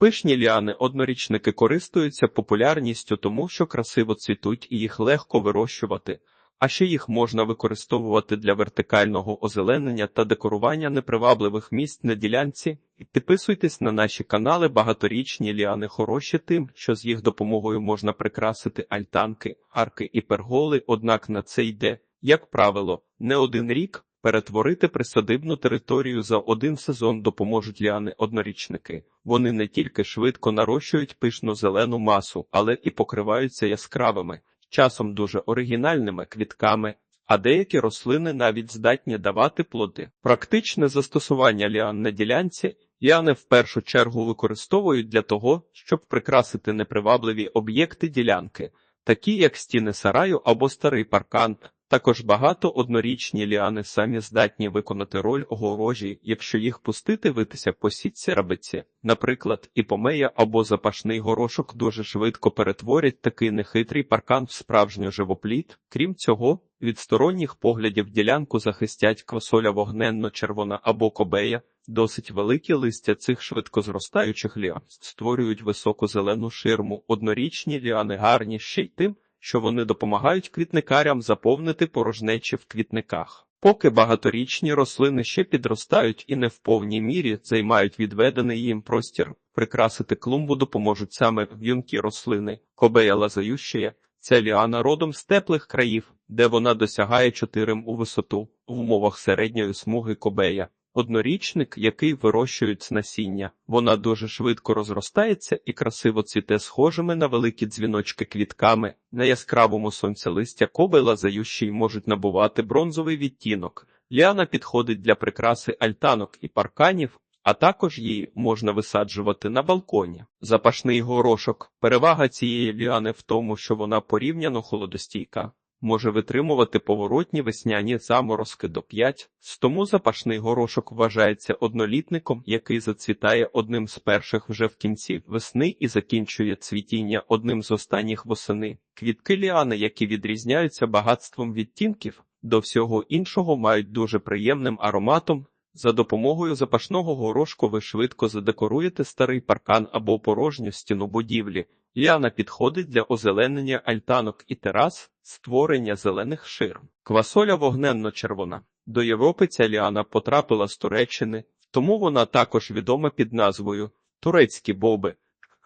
Пишні ліани однорічники користуються популярністю тому, що красиво цвітуть і їх легко вирощувати, а ще їх можна використовувати для вертикального озеленення та декорування непривабливих місць на ділянці. Підписуйтесь на наші канали багаторічні ліани хороші тим, що з їх допомогою можна прикрасити альтанки, арки і перголи, однак на це йде, як правило, не один рік. Перетворити присадибну територію за один сезон допоможуть ліани-однорічники. Вони не тільки швидко нарощують пишну зелену масу, але і покриваються яскравими, часом дуже оригінальними квітками, а деякі рослини навіть здатні давати плоди. Практичне застосування ліан на ділянці ліани в першу чергу використовують для того, щоб прикрасити непривабливі об'єкти ділянки, такі як стіни сараю або старий паркан. Також багато однорічні ліани самі здатні виконати роль огорожі, якщо їх пустити витися по сітці рабиці. Наприклад, іпомея або запашний горошок дуже швидко перетворять такий нехитрий паркан в справжню живопліт. Крім цього, від сторонніх поглядів ділянку захистять квасоля вогненно-червона або кобея. Досить великі листя цих швидкозростаючих ліан створюють високу зелену ширму. Однорічні ліани гарні ще й тим, що вони допомагають квітникарям заповнити порожнечі в квітниках. Поки багаторічні рослини ще підростають і не в повній мірі займають відведений їм простір, прикрасити клумбу допоможуть саме в'юнкі рослини, кобея лазающая, ця ліана родом з теплих країв, де вона досягає чотирим у висоту в умовах середньої смуги кобея. Однорічник, який вирощують з насіння, вона дуже швидко розростається і красиво цвіте схожими на великі дзвіночки квітками. На яскравому сонцелистя кобила зающий можуть набувати бронзовий відтінок. Ліана підходить для прикраси альтанок і парканів, а також її можна висаджувати на балконі. Запашний горошок. Перевага цієї ліани в тому, що вона порівняно холодостійка може витримувати поворотні весняні заморозки до 5, тому запашний горошок вважається однолітником, який зацвітає одним з перших вже в кінці весни і закінчує цвітіння одним з останніх восени. Квітки ліани, які відрізняються багатством відтінків, до всього іншого мають дуже приємним ароматом. За допомогою запашного горошку ви швидко задекоруєте старий паркан або порожню стіну будівлі. Ліана підходить для озеленення альтанок і терас, створення зелених ширм. Квасоля вогненно-червона. До Європи ця ліана потрапила з Туреччини, тому вона також відома під назвою турецькі боби.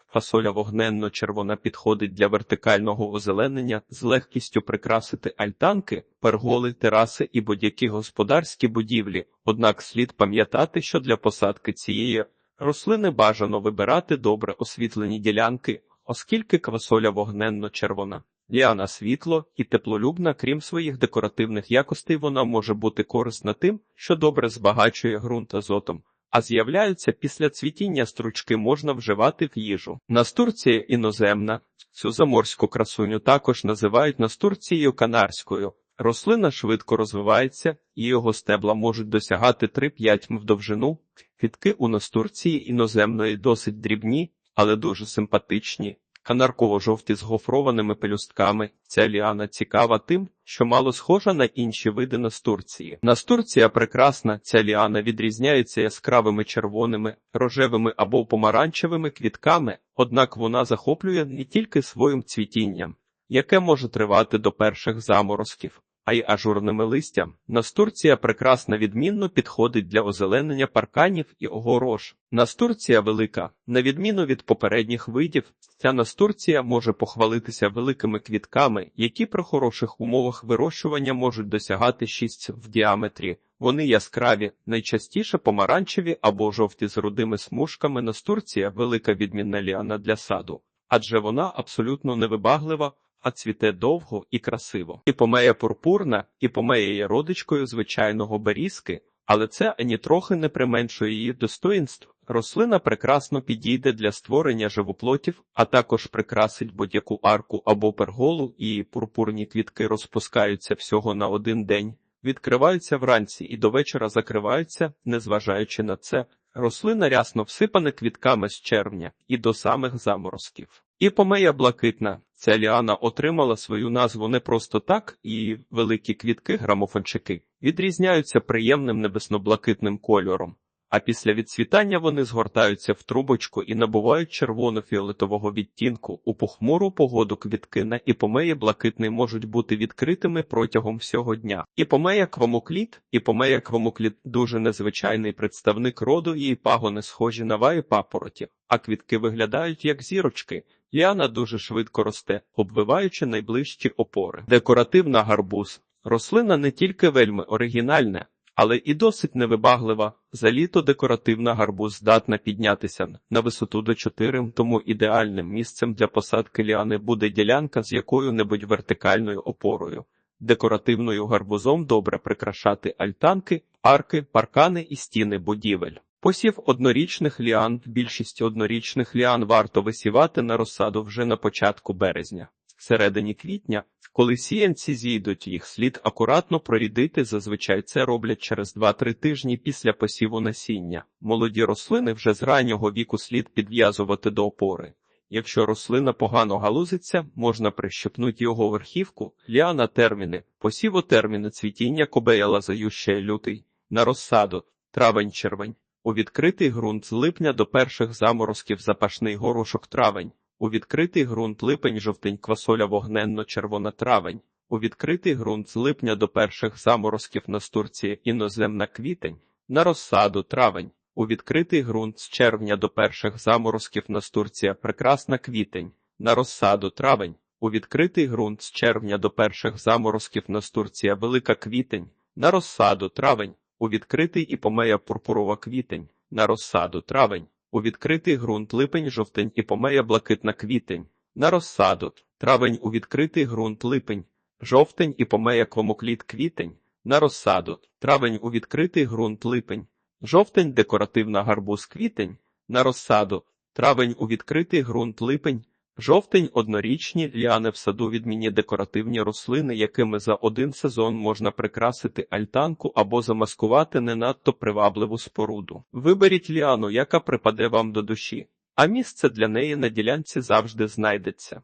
Фасоля вогненно-червона підходить для вертикального озеленення з легкістю прикрасити альтанки, перголи, тераси і будь-які господарські будівлі. Однак слід пам'ятати, що для посадки цієї рослини бажано вибирати добре освітлені ділянки, оскільки квасоля вогненно-червона. Ліана світло і теплолюбна, крім своїх декоративних якостей, вона може бути корисна тим, що добре збагачує ґрунт азотом, а з'являються після цвітіння стручки можна вживати в їжу. Настурція іноземна. Цю заморську красуню також називають настурцією канарською. Рослина швидко розвивається, і його стебла можуть досягати 3-5 м довжину. Квітки у настурції іноземної досить дрібні, але дуже симпатичні. Канарково-жовті з гофрованими пелюстками. Ця ліана цікава тим, що мало схожа на інші види настурції. Настурція прекрасна, ця ліана відрізняється яскравими червоними, рожевими або помаранчевими квітками, однак вона захоплює не тільки своїм цвітінням, яке може тривати до перших заморозків а й ажурними листям. Настурція прекрасно відмінно підходить для озеленення парканів і огорож. Настурція велика, на відміну від попередніх видів, ця настурція може похвалитися великими квітками, які при хороших умовах вирощування можуть досягати 6 в діаметрі. Вони яскраві, найчастіше помаранчеві або жовті з рудими смужками. Настурція велика відмінна ліана для саду, адже вона абсолютно невибаглива а цвіте довго і красиво. Іпомея пурпурна, іпомея є родичкою звичайного берізки, але це ані трохи не применшує її достоїнств. Рослина прекрасно підійде для створення живоплотів, а також прикрасить будь-яку арку або перголу, і пурпурні квітки розпускаються всього на один день, відкриваються вранці і до вечора закриваються, незважаючи на це. Рослина рясно всипана квітками з червня і до самих заморозків. Іпомея блакитна. Ця ліана отримала свою назву не просто так, і великі квітки грамофончики відрізняються приємним небесно-блакитним кольором, а після відцвітання вони згортаються в трубочку і набувають червоно-фіолетового відтінку. У похмуру погоду квітки на іпомеї блакитний можуть бути відкритими протягом всього дня. І Іпомея квамокліт, іпомея квамокліт дуже незвичайний представник роду, її пагони схожі на ваї папороті, а квітки виглядають як зірочки. Ліана дуже швидко росте, обвиваючи найближчі опори. Декоративна гарбуз. Рослина не тільки вельми оригінальна, але і досить невибаглива. За літо декоративна гарбуз здатна піднятися на висоту до 4, тому ідеальним місцем для посадки ліани буде ділянка з якою-небудь вертикальною опорою. Декоративною гарбузом добре прикрашати альтанки, арки, паркани і стіни будівель. Посів однорічних ліан. Більшість однорічних ліан варто висівати на розсаду вже на початку березня. Всередині квітня, коли сіянці зійдуть, їх слід акуратно прорідити. Зазвичай це роблять через 2-3 тижні після посіву насіння. Молоді рослини вже з раннього віку слід підв'язувати до опори. Якщо рослина погано галузиться, можна прищепнути його верхівку, ліана терміни, посіву терміни цвітіння кобея лазающая лютий, на розсаду, травень-червень. У відкритий ґрунт з липня до перших заморозків запашний горошок травень. У відкритий ґрунт липень жовтень квасоля вогненно-червона травень. У відкритий ґрунт з липня до перших заморозків настурція іноземна квітень. На розсаду травень. У відкритий ґрунт з червня до перших заморозків настурція прекрасна квітень. На розсаду травень. У відкритий ґрунт з червня до перших заморозків настурція велика квітень. На розсаду травень. У відкритий і помея пурпурова квітень. На розсаду травень. У відкритий ґрунт липень жовтень і помея блакитна квітень. На розсаду травень у відкритий ґрунт липень, жовтень і помея квомокліт квітень. На розсаду травень у відкритий ґрунт липень, жовтень декоративна гарбуз квітень. На розсаду травень у відкритий ґрунт липень, жовтень однорічні ліани в саду відмінні декоративні рослини, якими за один сезон можна прикрасити альтанку або замаскувати не надто привабливу споруду. Виберіть ліану, яка припаде вам до душі, а місце для неї на ділянці завжди знайдеться.